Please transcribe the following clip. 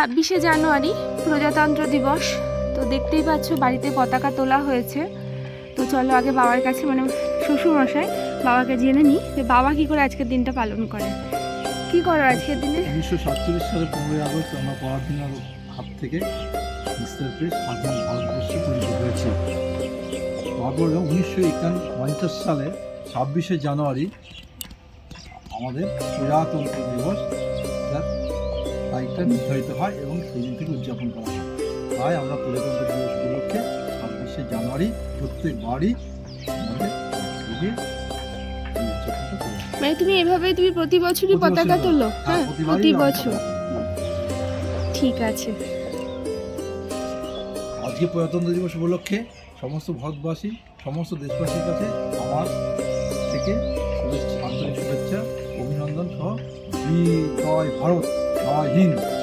ছাব্বিশে জানুয়ারি প্রজাতন্ত্র দিবস। তো দেখতেই পাচ্ছ, বাড়িতে পতাকা তোলা হয়েছে। তো চলো আগে বাবার কাছে মানে শ্বশুরমশাই বাবাকে জেনে নিই যে বাবা কি করে আজকের দিনটা পালন করে। কি করো আজকের দিনে? উনিশশো সাতচল্লিশ সালে পনেরোই আগস্ট আমরা পরাধীনার হাত থেকে স্বাধীন ভারতবর্ষে পরিণত হয়েছে। তারপর উনিশশো পঞ্চাশ সালে ছাব্বিশে জানুয়ারি আমাদের প্রজাতন্ত্র দিবস তারিখটা নির্ধারিত হয় এবং সেই দিন থেকে উদযাপন করা হয়। তাই আমরা প্রজাতন্ত্র দিবস উপলক্ষে ছাব্বিশে জানুয়ারি প্রত্যেক বাড়ি হয়। মানে তুমি এভাবেই তুমি প্রতি বছরই পতাকা তোলো? হ্যাঁ, হ্যাঁ প্রতি বছর। ঠিক আছে। আজকে প্রজাতন্ত্র দিবস উপলক্ষে সমস্ত ভারতবাসী সমস্ত দেশবাসীর কাছে আমার থেকে শুভেচ্ছা আন্তরিক শুভেচ্ছা অভিনন্দন সহ। বি জয় ভারত। জয় হিন্দ